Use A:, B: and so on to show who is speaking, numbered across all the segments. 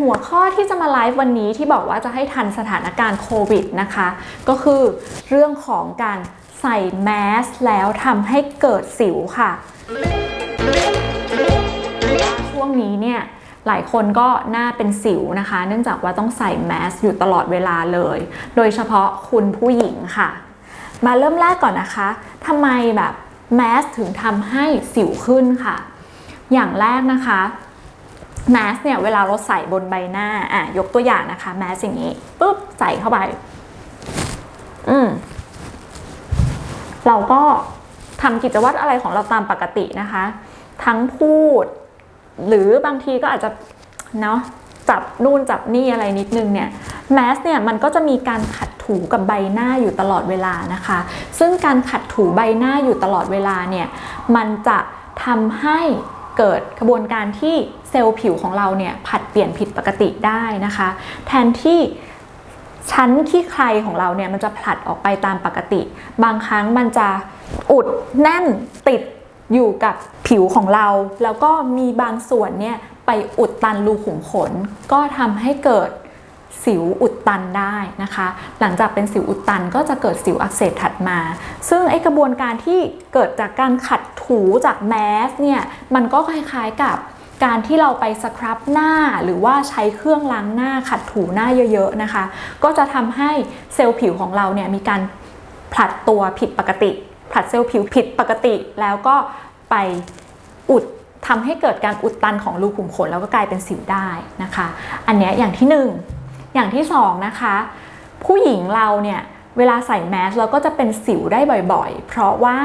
A: หัวข้อที่จะมาไลฟ์วันนี้ที่บอกว่าจะให้ทันสถานการณ์โควิดนะคะ ก็คือเรื่องของการใส่แมสแล้วทำให้เกิดสิวค่ะ ช่วงนี้เนี่ยหลายคนก็หน้าเป็นสิวนะคะ เนื่องจากว่าต้องใส่แมสอยู่ตลอดเวลาเลย โดยเฉพาะคุณผู้หญิงค่ะ มาเริ่มแรกก่อนนะคะทำไมแบบแมสถึงทำให้สิวขึ้นค่ะ อย่างแรกนะคะ แมสเนี่ยเวลาเราใส่บนใบหน้าอะยกตัวอย่างนะคะแมสอย่างนี้ปุ๊บใส่เข้าไป อืมเราก็ทำกิจวัตรอะไรของเราตามปกตินะคะ ทั้งพูด หรือบางทีก็อาจจะเนาะจับนู่นจับนี่อะไรนิดนึงเนี่ยแมสเนี่ยมันก็จะมีการขัดถูกับใบหน้าอยู่ตลอดเวลานะคะ ซึ่งการขัดถูใบหน้าอยู่ตลอดเวลาเนี่ยมันจะทำให้ เกิดกระบวนการที่เซลล์ผิวของเราเนี่ยผัดเปลี่ยนผิดปกติได้นะคะ แทนที่ชั้นขี้ใครของเราเนี่ยมันจะผลัดออกไปตามปกติ บางครั้งมันจะอุดแน่นติดอยู่กับผิวของเรา แล้วก็มีบางส่วนเนี่ยไปอุดตันรูขุมขน ก็ทำให้เกิด สิวอุดตันได้นะคะ หลังจากเป็นสิวอุดตันก็จะเกิดสิวอักเสบถัดมา ซึ่งไอกระบวนการที่เกิดจากการขัดถูจากแมสเนี่ยมันก็คล้ายๆกับการที่เราไปสครับหน้าหรือว่าใช้เครื่องล้างหน้าขัดถูหน้าเยอะๆนะคะ ก็จะทำให้เซลล์ผิวของเราเนี่ยมีการผลัดตัวผิดปกติ ผลัดเซลล์ผิวผิดปกติ แล้วก็ไปอุดทำให้เกิดการอุดตันของรูขุมขนแล้วก็กลายเป็นสิวได้นะคะ อันเนี้ยอย่างที่หนึ่ง อย่างที่สองนะคะ ผู้หญิงเราเนี่ยเวลาใส่แมสเราก็จะเป็นสิวได้บ่อยๆ เพราะว่า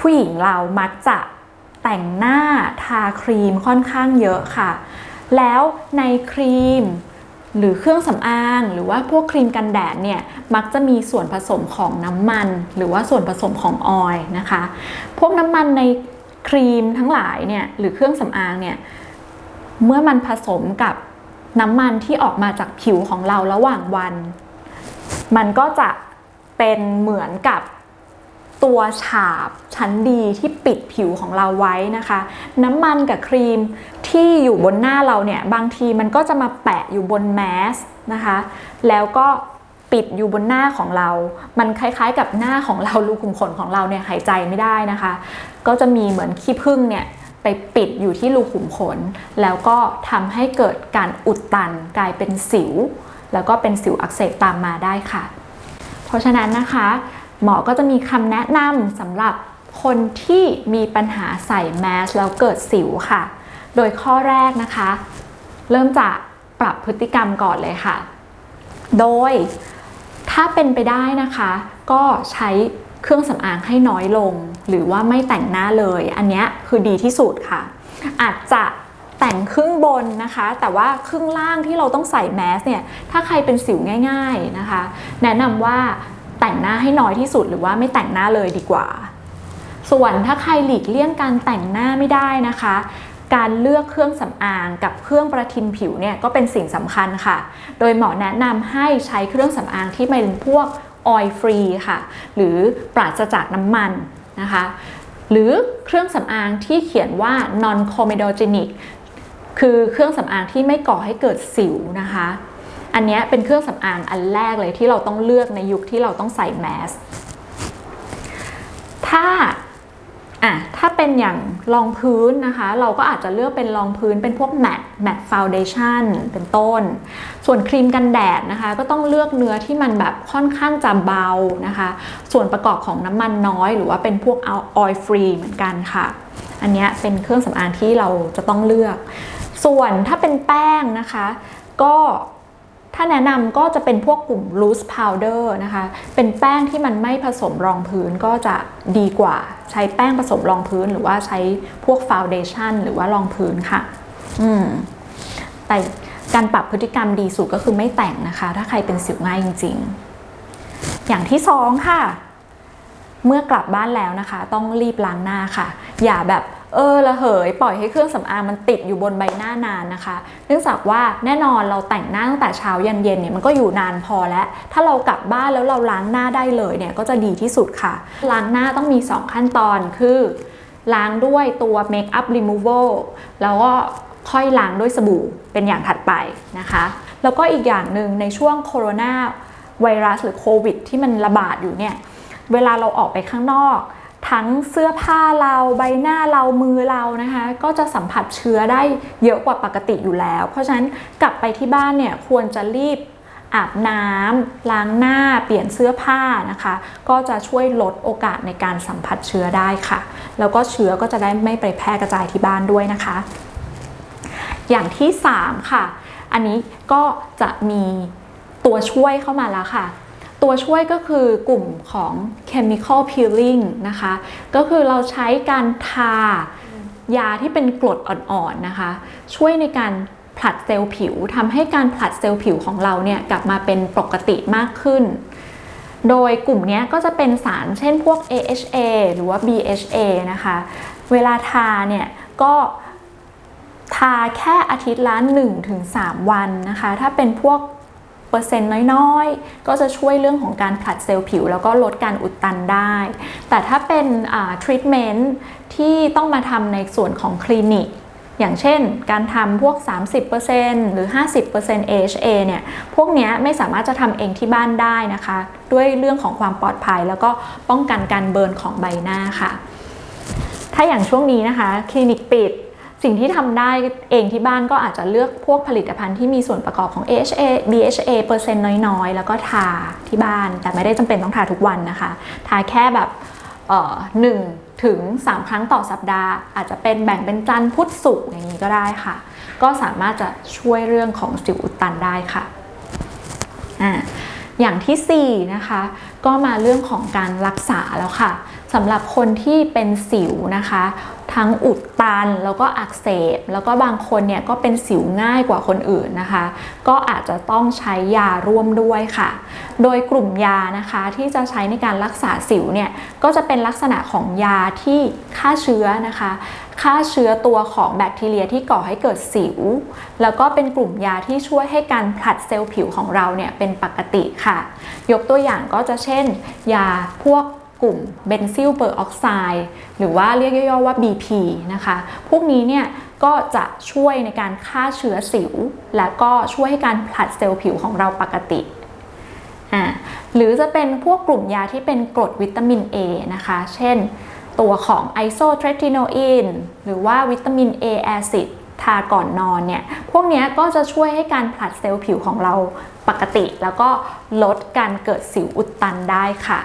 A: ผู้หญิงเรามักจะแต่งหน้าทาครีมค่อนข้างเยอะค่ะ แล้วในครีมหรือเครื่องสำอาง หรือว่าพวกครีมกันแดดเนี่ยมักจะมีส่วนผสมของน้ำมัน หรือว่าส่วนผสมของออยล์นะคะ พวกน้ำมันในครีมทั้งหลายเนี่ยหรือเครื่องสำอางเนี่ยเมื่อมันผสมกับ น้ำมันที่ออกมาจากผิวของเราระหว่างวัน มันก็จะเป็นเหมือนกับตัวฉาบชั้นดีที่ปิดผิวของเราไว้นะคะ น้ำมันกับครีมที่อยู่บนหน้าเราเนี่ยบางทีมันก็จะมาแปะอยู่บนแมสนะคะ แล้วก็ปิดอยู่บนหน้าของเรา มันคล้ายๆกับหน้าของเรารูขุมขนของเราเนี่ยหายใจไม่ได้นะคะ ก็จะมีเหมือนขี้ผึ้งเนี่ย ปปิดอยู่ที่รูขุมขน แล้วก็ทำให้เกิดการอุดตันกลายเป็นสิว แล้วก็เป็นสิวอักเสบตามมาได้ค่ะ เพราะฉะนั้นนะคะ หมอก็จะมีคำแนะนำสำหรับคนที่มีปัญหาใส่แมสแล้วเกิดสิวค่ะ โดยข้อแรกนะคะ เริ่มจากปรับพฤติกรรมก่อนเลยค่ะ โดยถ้าเป็นไปได้นะคะ ก็ใช้ เครื่องสำอางให้น้อยลง หรือว่าไม่แต่งหน้าเลย อันนี้คือดีที่สุดค่ะ อาจจะแต่งครึ่งบนนะคะ แต่ว่าครึ่งล่างที่เราต้องใส่แมสเนี่ยถ้าใครเป็นสิวง่าย ๆนะคะ แนะนำว่าแต่งหน้าให้น้อยที่สุดหรือว่าไม่แต่งหน้าเลยดีกว่า ส่วนถ้าใครหลีกเลี่ยงการแต่งหน้าไม่ได้นะคะ การเลือกเครื่องสำอางกับเครื่องประทินผิวเนี่ยก็เป็นสิ่งสำคัญค่ะ โดยหมอแนะนำให้ใช้เครื่องสำอางที่เป็นพวก ออยล์ฟรีค่ะ หรือปราศจากน้ำมันนะคะ หรือเครื่องสำอางที่เขียนว่า non comedogenic คือเครื่องสำอางที่ไม่ก่อให้เกิดสิวนะคะ อันนี้เป็นเครื่องสำอางอันแรกเลยที่เราต้องเลือกในยุคที่เราต้องใส่แมส ถ้า ถ้าเป็นอย่างรองพื้นนะคะ เราก็อาจจะเลือกเป็นรองพื้นเป็นพวกแมตต์แมตต์ฟาวเดชั่นเป็นต้น ส่วนครีมกันแดดนะคะ ก็ต้องเลือกเนื้อที่มันแบบค่อนข้างจะเบานะคะ ส่วนประกอบของน้ำมันน้อยหรือว่าเป็นพวกออยล์ฟรีเหมือนกันค่ะ อันนี้เป็นเครื่องสำอางที่เราจะต้องเลือก ส่วนถ้าเป็นแป้งนะคะ ก็ ถ้าแนะนำก็จะเป็นพวกกลุ่ม loose powder นะคะ เป็นแป้งที่มันไม่ผสมรองพื้นก็จะดีกว่าใช้แป้งผสมรองพื้นหรือว่าใช้พวก foundation หรือว่ารองพื้นค่ะ อืม แต่การปรับพฤติกรรมดีสุดก็คือไม่แต่งนะคะ ถ้าใครเป็นสิวง่ายจริง ๆ อย่างที่สองค่ะ เมื่อกลับบ้านแล้วนะคะ ต้องรีบล้างหน้าค่ะ อย่าแบบ เออระเหยปล่อยให้เครื่องสำอางมันติดอยู่บนใบหน้านานนะคะ เนื่องจากว่าแน่นอนเราแต่งหน้าตั้งแต่เช้ายันเย็นเนี่ยมันก็อยู่นานพอแล้ว ถ้าเรากลับบ้านแล้วเราล้างหน้าได้เลยเนี่ยก็จะดีที่สุดค่ะ ล้างหน้าต้องมี 2 ขั้นตอนคือ ล้างด้วยตัว Make up Removal แล้วก็ค่อยล้างด้วยสบู่เป็นอย่างถัดไปนะคะ แล้วก็อีกอย่างหนึ่งในช่วงโคโรนาไวรัสหรือโควิด ที่มันระบาดอยู่เนี่ยเวลาเราออกไปข้างนอก ทั้งเสื้อผ้าเราใบหน้าเรามือเรานะคะ ก็จะสัมผัสเชื้อได้เยอะกว่าปกติอยู่แล้ว เพราะฉะนั้นกลับไปที่บ้านเนี่ยควรจะรีบอาบน้ำล้างหน้าเปลี่ยนเสื้อผ้านะคะ ก็จะช่วยลดโอกาสในการสัมผัสเชื้อได้ค่ะ แล้วก็เชื้อก็จะได้ไม่ไปแพร่กระจายที่บ้านด้วยนะคะ อย่างที่ 3 ค่ะ อันนี้ก็จะมีตัวช่วยเข้ามาแล้วค่ะ ตัวช่วยก็คือกลุ่มของ chemical peeling นะคะ ก็คือเราใช้การทายาที่เป็นกรดอ่อนๆนะคะ ช่วยในการผลัดเซลล์ผิวทำให้การผลัดเซลล์ผิวของเราเนี่ยกลับมาเป็นปกติมากขึ้น โดยกลุ่มนี้ก็จะเป็นสารเช่นพวก AHA หรือว่า BHA นะคะ เวลาทาเนี่ยก็ทาแค่อาทิตย์ละ1-3 วันนะคะ ถ้าเป็นพวก เปอร์เซ็นต์น้อยๆ ก็จะช่วยเรื่องของการผลัดเซลล์ผิว แล้วก็ลดการอุดตันได้ แต่ถ้าเป็นทรีทเมนต์ที่ต้องมาทำในส่วนของคลินิกอย่างเช่น การทำพวก 30%หรือ 50% AHA เนี่ย พวกเนี้ยไม่สามารถจะทำเองที่บ้านได้นะคะ ด้วยเรื่องของความปลอดภัย แล้วก็ป้องกันการเบิร์นของใบหน้าค่ะ ถ้าอย่างช่วงนี้นะคะ คลินิกปิด สิ่งที่ทำได้เองที่บ้านก็อาจจะเลือกพวกผลิตภัณฑ์ที่มีส่วนประกอบของ AHA BHA เปอร์เซ็นต์น้อยๆ แล้วก็ทาที่บ้าน แต่ไม่ได้จำเป็นต้องทาทุกวันนะคะ ทาแค่แบบหนึ่งถึง 3 ครั้งต่อสัปดาห์ อาจจะเป็นแบ่งเป็นจันทร์พุธศุกร์อย่างนี้ก็ได้ค่ะ ก็สามารถจะช่วยเรื่องของสิวอุดตันได้ค่ะอ่าอย่างที่4นะคะก็มาเรื่องของการรักษาแล้วค่ะสำหรับคนที่เป็นสิวนะคะ ทั้งอุดตันแล้วก็อักเสบ แล้วก็บางคนเนี่ยก็เป็นสิวง่ายกว่าคนอื่นนะคะ ก็อาจจะต้องใช้ยาร่วมด้วยค่ะ โดยกลุ่มยานะคะที่จะใช้ในการรักษาสิวเนี่ยก็จะเป็นลักษณะของยาที่ฆ่าเชื้อนะคะฆ่าเชื้อตัวของแบคทีเรียที่ก่อให้เกิดสิว แล้วก็เป็นกลุ่มยาที่ช่วยให้การผลัดเซลล์ผิวของเราเนี่ยเป็นปกติค่ะ ยกตัวอย่างก็จะเช่น ยาพวก กลุ่มเบนซิลเปอร์ออกไซด์หรือว่าเรียกย่อๆว่า BP นะคะ พวกนี้เนี่ยก็จะช่วยในการฆ่าเชื้อสิว และก็ช่วยให้การผลัดเซลล์ผิวของเราปกติอ่าหรือจะเป็นพวกกลุ่มยาที่เป็นกรดวิตามิน A นะคะ เช่น ตัวของไอโซเทรติโนอินหรือว่าวิตามิน A แอซิดทาก่อนนอนเนี่ย พวกนี้ก็จะช่วยให้การผลัดเซลล์ผิวของเราปกติ แล้วก็ลดการเกิดสิวอุดตันได้ค่ะ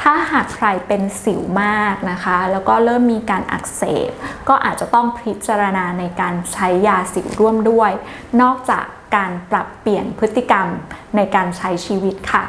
A: ถ้าหากใครเป็นสิวมากนะคะ แล้วก็เริ่มมีการอักเสบ ก็อาจจะต้องพิจารณาในการใช้ยาสิวร่วมด้วย นอกจากการปรับเปลี่ยนพฤติกรรมในการใช้ชีวิตค่ะ